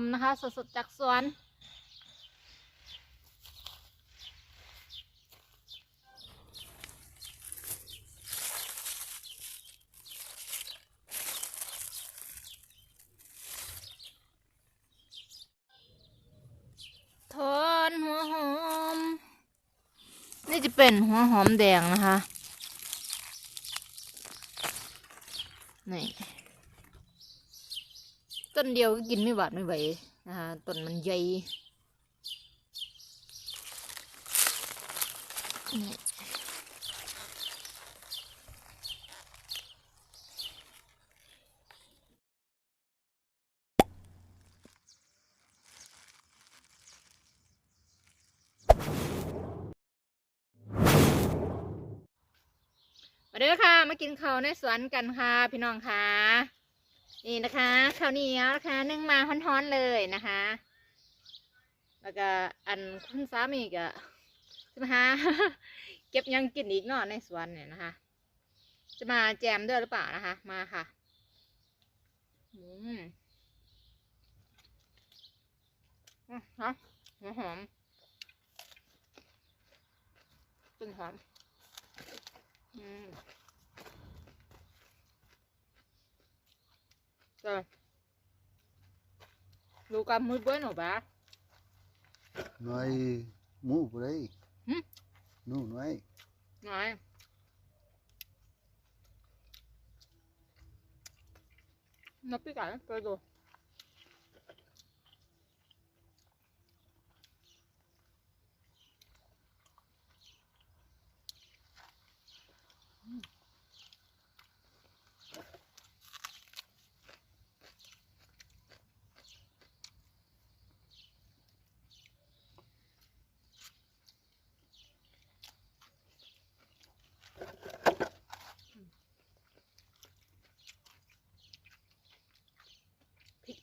ำนะคะ สดๆจากสวนทอนหัวหอม นี่จะเป็นหัวหอมแดงนะคะ นี่ นเดียวก็กินไม่หวาดไม่ไหวนะคะต้นมันใหญ่มาเด้อค่ะ มากินข้าวในสวนกันค่ะ พี่น้องค่ะ นี่นะคะข้าวเหนียวนะคะนึ่งมาฮ้อนๆเลยนะคะ แล้วก็อันคุณสามีก็ใช่ไหมคะเก็บยังกินอีกเนาะในสวนเนี่ยนะคะ จะมาแจมด้วยหรือเปล่านะคะ มาค่ะอืมอืมฮะหอมหอมต้นหอมอืม Rồi. Luca muy bueno, ¿va? No hay mu por ahí. ¿Mm? No, no hay. No hay. No pica, ¿eh? Pero... พ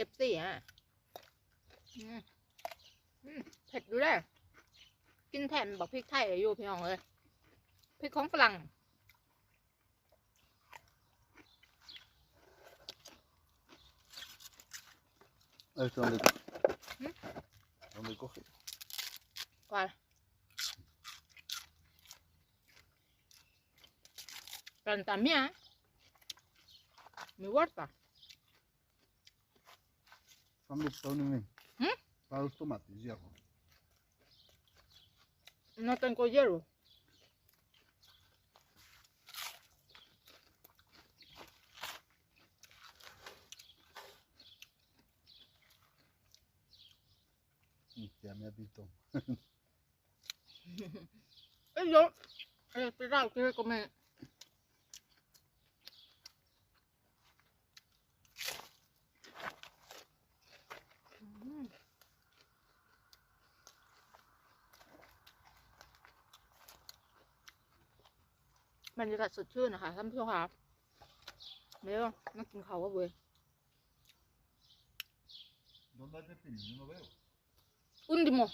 อฟซีอะอืมอืมเผ็ดดูได้กินแทนบอกพริกไทยอยู่พี่น้องเลยพริกของฝรั่ง A ver dónde. ¿Mm? ¿Dónde coge? ¿Cuál? Pero también, mi huerta. ¿Dónde ponen? ¿Mm? Para los tomates, ya. No tengo hierro. Ya me has visto. Y yo, eh, cuidado, quiero comer. บรรยากาศสดชื่นนะคะท่านผู้ชมครับเดี๋ยวมากินข้าวกับเว้ย ¿Dónde hay pepino? No lo veo. Último.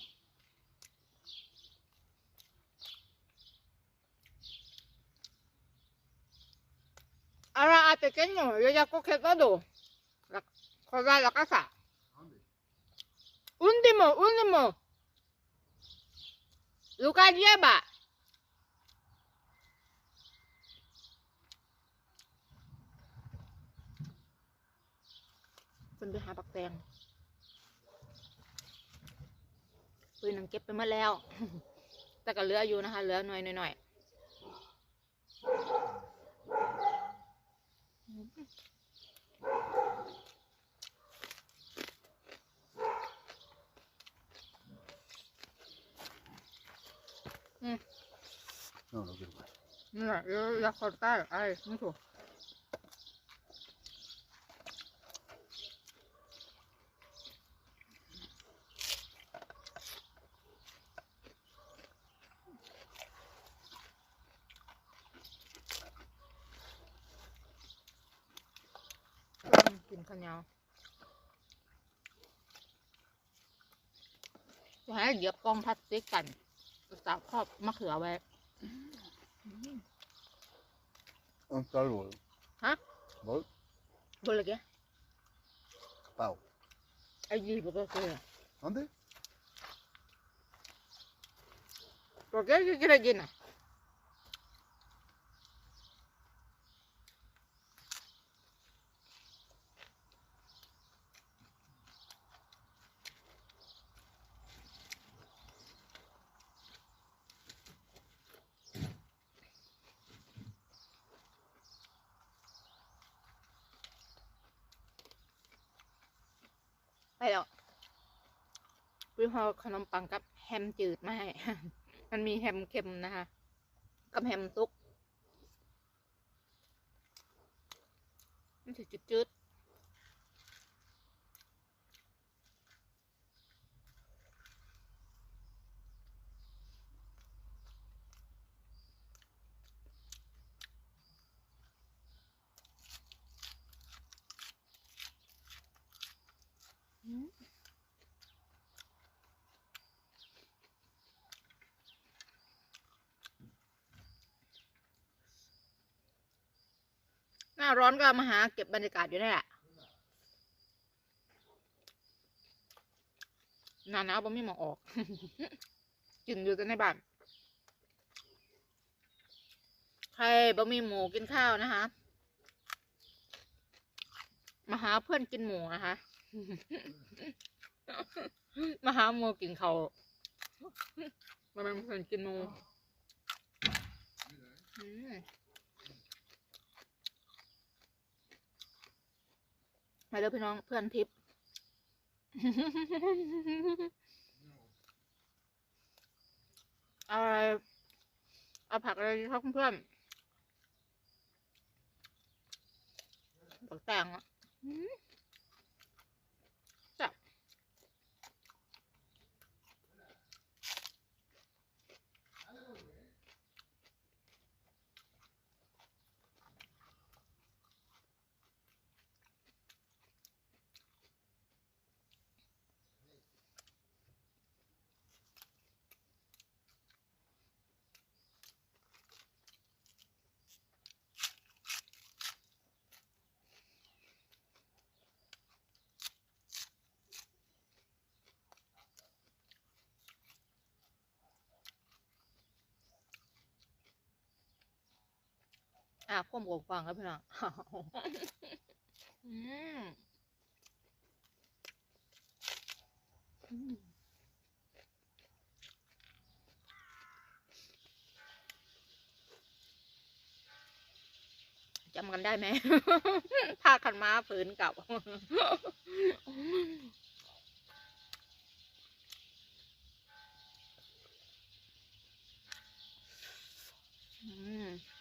Ahora a pequeño, yo ya cogí todo. La, joder, la casa. ¿Dónde? Último, último. Lucas lleva. Phân đi hai bạc tèn. ปืนนังเก็บไปหมดแล้ว แต่ก็เหลืออยู่นะคะ เหลือหน่อยหน่อยอืม No, no quiero más. นี่แหละเดี๋ยวอยาก ขอใต้ไอ้ไม่ถูกอืมกินข้าวเหนียวจะให้เหยียบกล้องพลาสติกกันสาวครอบมะเขือไว้ ¿Dónde está el bol? ¿Ah? ¿Bol? บนเลยแก Pau. Allí, porque qué. ¿Dónde? ¿Por qué? ¿Qué quieres llena? ไปแล้ว พี่อขนมปังกับแฮมจืดมาให้ มันมีแฮมเค็มนะคะ กับแฮมซุก มันจะจืด หน้าร้อนก็มาหาเก็บบรรยากาศอยู่นี่แหละหนาหนาวบ่มีหมองออกกินอยู่แต่ในบ้าน ใครบ่มีหมูกินข้าวนะคะ มาหาเพื่อนกินหมูนะคะ มาหาหมูกินเขาวมาเป็นเพื่อนกินหมู มมาเด้อพี่น้องเพื่อนทิพย์เอาอะไรเอาผักอะไรครับเพื่อนผักแตงอะ อะพ่มกบฟังครับพี่น้องอืมอืมจำกันได้ไหมผ้าขันม้าผืนเก่าอืม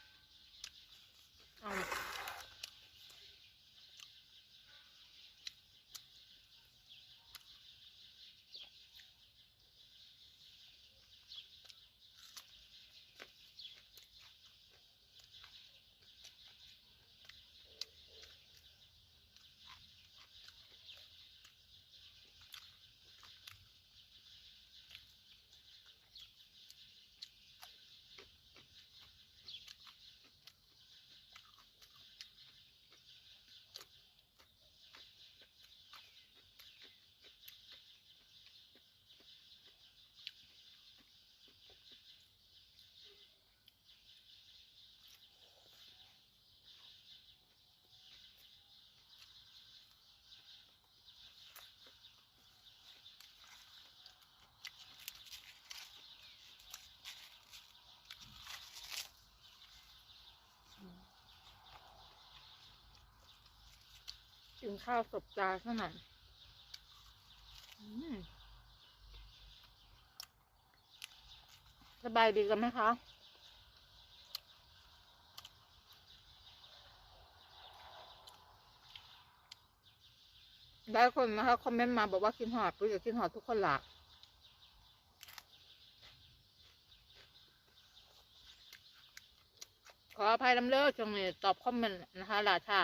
กินข้าวสบจาซะหน่อยอืมสบายดีกันไหมคะได้คนนะคะคอมเมนต์มาบอกว่ากินหอดปุ๊อยากกินหอดทุกคนหลัก ขออภัยลำเลิกจงตอบคอมเมนต์นะคะลาชา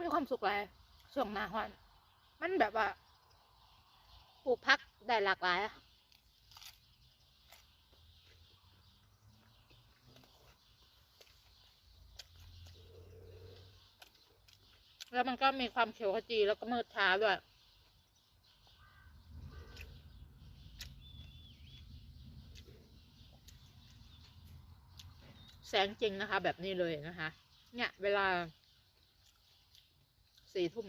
มีความสุขเลยช่วงหน้าร้อน มันแบบว่าปลูกพักได้หลากหลายอะแล้วมันก็มีความเขียวขจีแล้วก็มืดช้าด้วยแสงจริงนะคะ แบบนี้เลยนะคะ เนี่ย เวลา สี่ทุ่ม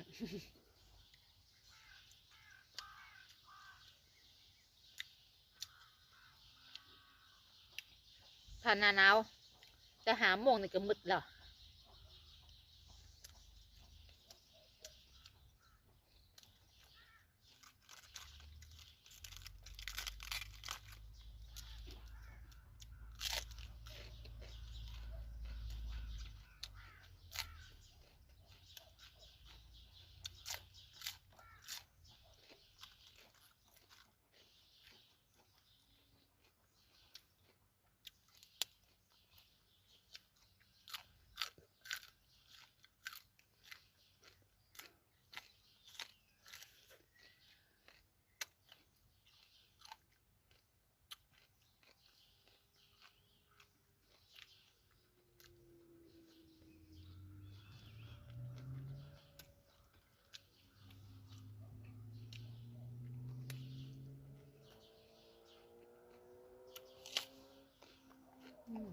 ถ้าหนาหนาวจะหาโมงนี่ก็มืดแล้ว อืม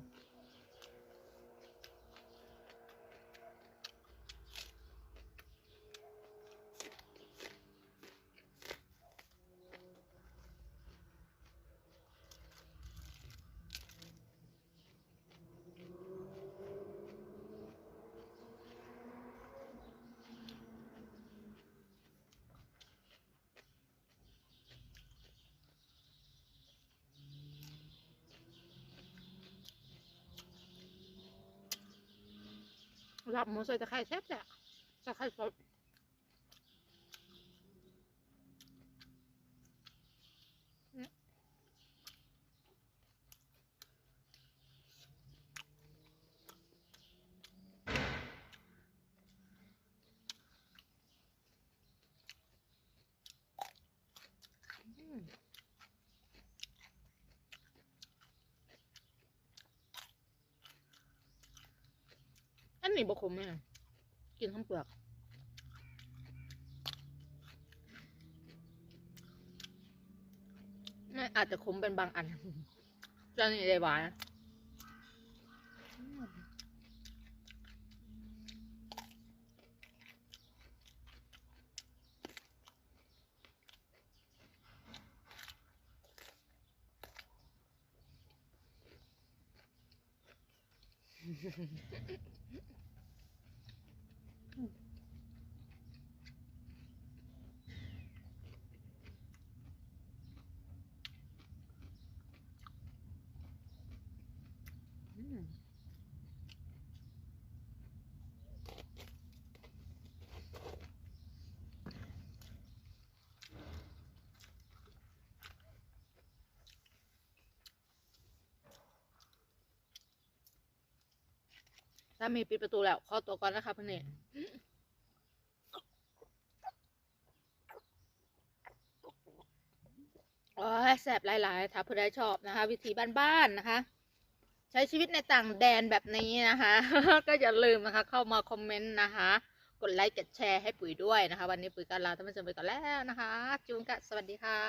ลาบหมูใส่ตะไคร้แซ่บๆตะไคร้สด นนี้บะคมไหมอะกินทั้งเปลือกน่าอาจจะคมเป็นบางอันจานนี้ได้หวาน ถ้ามีปิดประตูแล้ว ขอตัวก่อนนะคะพี่เนตโอ้ยแสบหลายๆถ้าผู้ใดชอบนะคะ วิธีบ้านๆนะคะ ใช้ชีวิตในต่างแดนแบบนี้นะคะ ก็อย่าลืมนะคะ เข้ามาคอมเมนต์นะคะ กดไลค์กดแชร์ให้ปุ๋ยด้วยนะคะ วันนี้ปุ๋ยการลาท่านผู้ชมไปก่อนแล้วนะคะ จูนกะสวัสดีค่ะ